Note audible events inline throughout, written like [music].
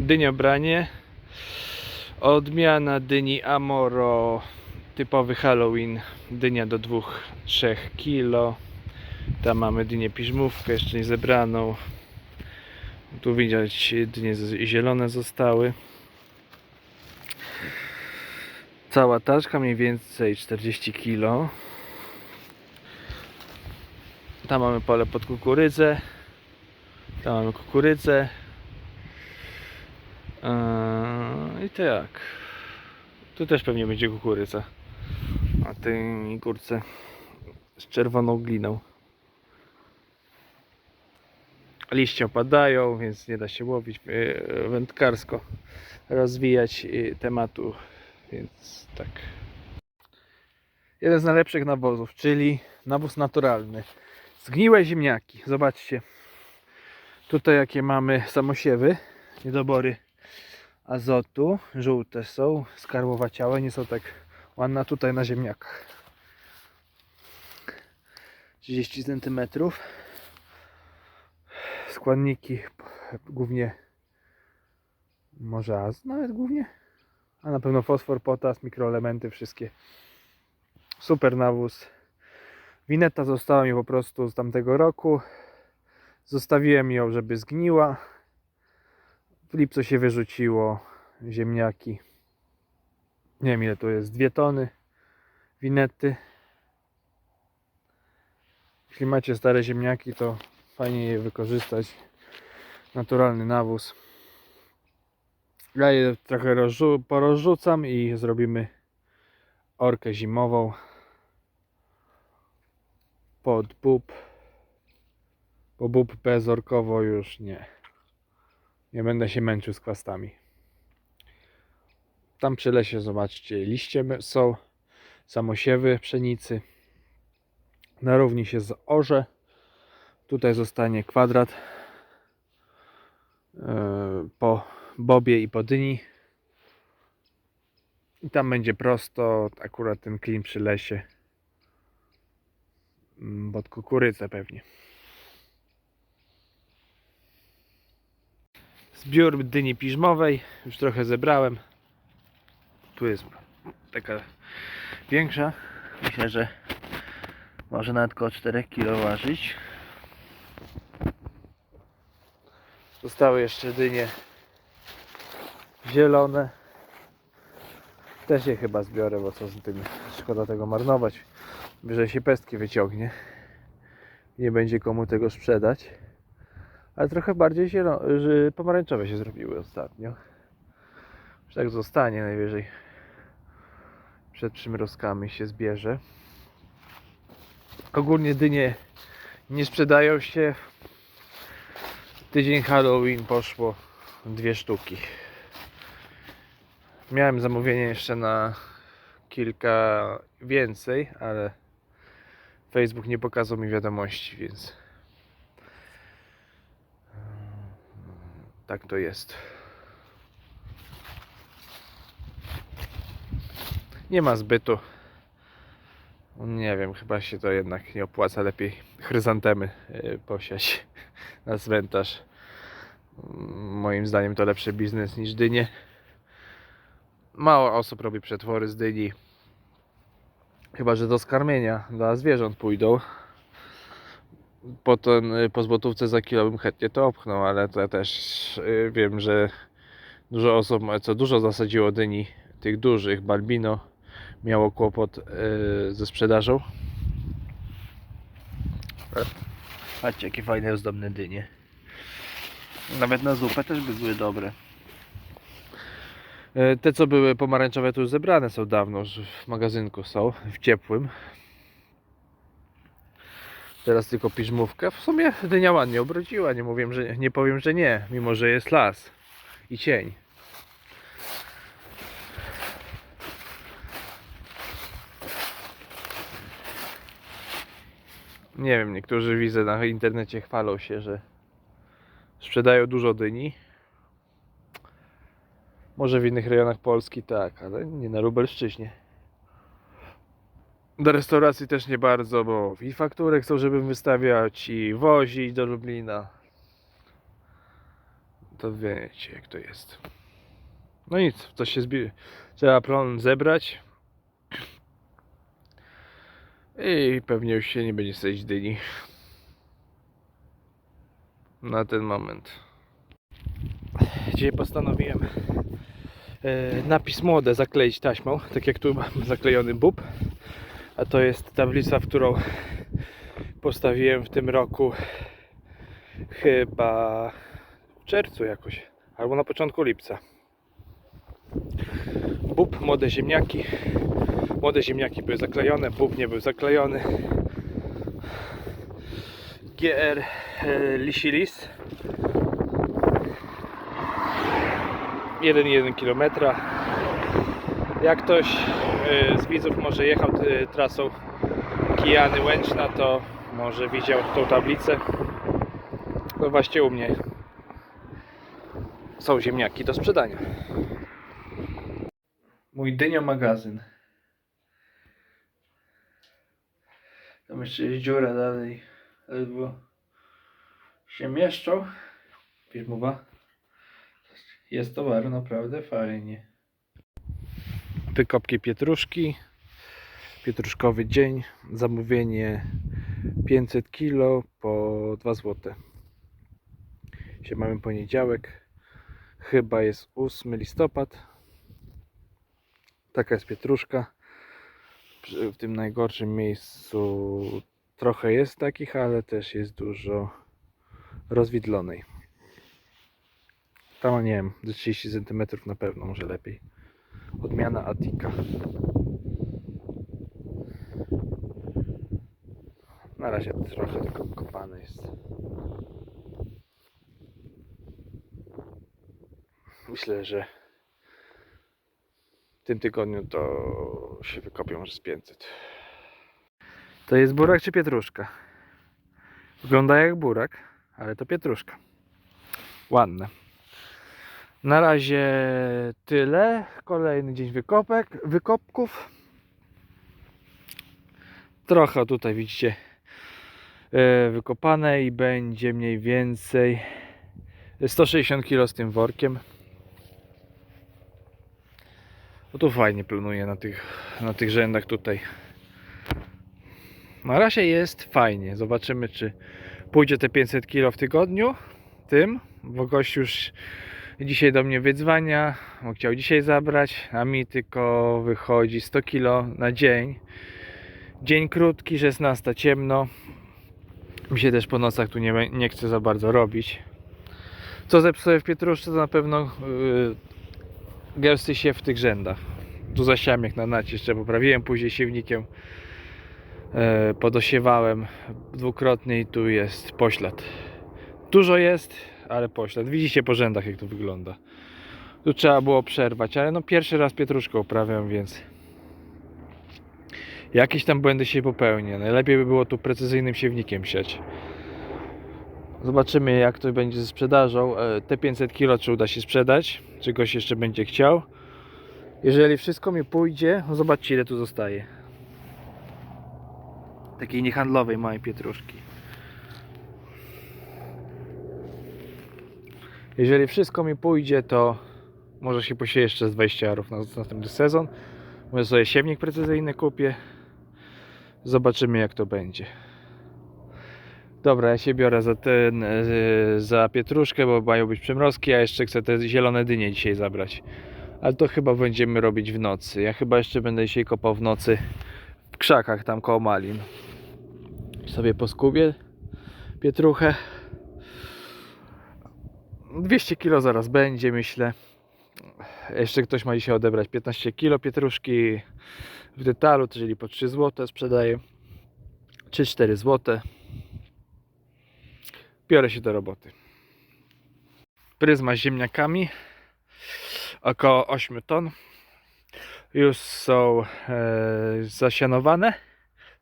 dyniobranie. Odmiana dyni Amoro, typowy Halloween, dynia do 2-3 kg. Tam mamy dynię piżmówkę, jeszcze nie zebraną. Tu widać dynie zielone zostały. Cała taczka mniej więcej 40 kg. Tam mamy pole pod kukurydzę. Tam mamy kukurydzę. Eee, I tak. Tu też pewnie będzie kukurydza. Na tej górce z czerwoną gliną. Liście opadają, więc nie da się łowić e, wędkarsko, rozwijać e, tematu, więc tak. Jeden z najlepszych nawozów, czyli nawóz naturalny. Zgniłe ziemniaki. Zobaczcie. Tutaj jakie mamy samosiewy, niedobory azotu, żółte są, skarłowaciałe, nie są tak ładne, a tutaj na ziemniakach. 30 cm. Składniki głównie może az, nawet głównie, a na pewno fosfor, potas, mikroelementy wszystkie. Super nawóz. Wineta została mi po prostu z tamtego roku. Zostawiłem ją, żeby zgniła. W lipcu się wyrzuciło ziemniaki. Nie wiem ile to jest, dwie tony winety. Jeśli macie stare ziemniaki, to fajnie je wykorzystać. Naturalny nawóz. Ja je trochę rozrzu- porozrzucam i zrobimy orkę zimową pod bób. Bo bób bezorkowo już nie. Nie będę się męczył z kwastami. Tam przy lesie zobaczcie, liście są, samosiewy pszenicy. Na równi się z orze. Tutaj zostanie kwadrat yy, po bobie i po dyni. I tam będzie prosto, akurat ten klin przy lesie. Mm, Pod kukurydzę pewnie. Zbiór dyni piżmowej. Już trochę zebrałem. Tu jest taka większa. Myślę, że może nawet około 4 kg ważyć. Zostały jeszcze dynie zielone. Też je chyba zbiorę, bo co z tym szkoda tego marnować. Wyżej się pestki wyciągnie. Nie będzie komu tego sprzedać. Ale trochę bardziej że pomarańczowe się zrobiły ostatnio. Już tak zostanie najwyżej. Przed przymrozkami się zbierze. Ogólnie dynie nie sprzedają się. Tydzień Halloween poszło dwie sztuki. Miałem zamówienie jeszcze na kilka więcej, ale Facebook nie pokazał mi wiadomości, więc tak to jest. Nie ma zbytu. Nie wiem, chyba się to jednak nie opłaca. Lepiej chryzantemy y, posiać [laughs] na cmentarz. Moim zdaniem to lepszy biznes niż dynie. Mało osób robi przetwory z dyni. Chyba, że do skarmienia dla zwierząt pójdą. Po, ten, y, po złotówce za kilo bym chętnie to opchnął, ale to też y, wiem, że dużo osób, co dużo zasadziło dyni, tych dużych, Balbino, miało kłopot y, ze sprzedażą. Patrzcie, jakie fajne, ozdobne dynie. Nawet na zupę też by były dobre. Te co były pomarańczowe to już zebrane są dawno, już w magazynku są, w ciepłym. Teraz tylko piżmówkę. W sumie dynia ładnie obrodziła, nie, mówię, że, nie powiem, że nie, mimo że jest las i cień. Nie wiem, niektórzy widzę na internecie chwalą się, że sprzedają dużo dyni. Może w innych rejonach Polski tak, ale nie na Lubelszczyźnie. Do restauracji też nie bardzo, bo i fakturę chcą, żebym wystawiać, i wozić do Lublina. to wiecie jak to jest. No nic, to się zbi... Trzeba plon zebrać. I pewnie już się nie będzie sadzić dyni. Na ten moment. Dzisiaj postanowiłem e, napis młode zakleić taśmą, tak jak tu mam zaklejony bób. A to jest tablica, w którą postawiłem w tym roku chyba w czerwcu jakoś, albo na początku lipca. Bób, młode ziemniaki. Młode ziemniaki były zaklejone, bób nie był zaklejony. GR e, Lisilis 1,1 km. Jak ktoś z widzów może jechał e, trasą Kijany Łęczna, to może widział tą tablicę. No właśnie u mnie są ziemniaki do sprzedania. Mój dynio magazyn. Tam jeszcze jest dziura dalej. Ledwo się mieszczą. Firmowa. Jest towar naprawdę fajnie. Wykopki pietruszki. Pietruszkowy dzień. Zamówienie 500 kg po 2 zł. Dzisiaj mamy poniedziałek. Chyba jest 8 listopad. Taka jest pietruszka. W tym najgorszym miejscu trochę jest takich, ale też jest dużo rozwidlonej. Tam nie wiem, do 30 cm na pewno, może lepiej. Odmiana Atika. Na razie trochę tylko kopane jest. Myślę, że w tym tygodniu to się wykopią z 500. To jest burak czy pietruszka? Wygląda jak burak, ale to pietruszka. Ładne. Na razie tyle. Kolejny dzień wykopek, wykopków. Trochę tutaj widzicie e, wykopane i będzie mniej więcej 160 kg z tym workiem. No tu fajnie planuje na tych, na tych rzędach tutaj. Na razie jest fajnie. Zobaczymy, czy pójdzie te 500 kg w tygodniu. Tym, bo gość już dzisiaj do mnie wydzwania, bo chciał dzisiaj zabrać, a mi tylko wychodzi 100 kg na dzień. Dzień krótki, 16 ciemno. Mi się też po nocach tu nie, nie chce za bardzo robić. Co zepsuję w Pietruszce, to na pewno yy, gęsty siew w tych rzędach. Tu zasiałem jak na nacie, jeszcze poprawiłem później siewnikiem. E, podosiewałem dwukrotnie i tu jest poślad. Dużo jest, ale poślad. Widzicie po rzędach jak to wygląda. Tu trzeba było przerwać, ale no pierwszy raz pietruszkę uprawiam, więc jakieś tam błędy się popełnię. Najlepiej by było tu precyzyjnym siewnikiem siać. Zobaczymy jak to będzie ze sprzedażą. E, Te 500 kg czy uda się sprzedać, czy goś jeszcze będzie chciał. Jeżeli wszystko mi pójdzie, no zobaczcie ile tu zostaje. Takiej niehandlowej małej pietruszki. Jeżeli wszystko mi pójdzie, to może się posieje jeszcze z 20 jarów na następny sezon. Może sobie siewnik precyzyjny kupię. Zobaczymy jak to będzie. Dobra, ja się biorę za ten, e, za pietruszkę, bo mają być przymrozki, a jeszcze chcę te zielone dynie dzisiaj zabrać. Ale to chyba będziemy robić w nocy. Ja chyba jeszcze będę dzisiaj kopał w nocy w krzakach tam koło malin. Sobie poskubię pietruchę. 200 kg zaraz będzie, myślę. Jeszcze ktoś ma dzisiaj odebrać 15 kg pietruszki w detalu, czyli po 3 zł sprzedaję. 3-4 zł. Biorę się do roboty. Pryzma z ziemniakami. Około 8 ton. Już są e, zasianowane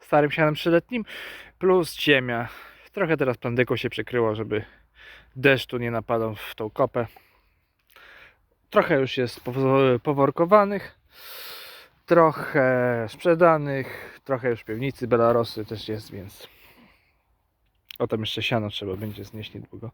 starym sianem trzyletnim. Plus ziemia. Trochę teraz plandyką się przykryło, żeby deszcz tu nie napadał w tą kopę. Trochę już jest powo- poworkowanych. Trochę sprzedanych. Trochę już piwnicy Belarosy też jest, więc o tam jeszcze siano trzeba będzie znieść niedługo.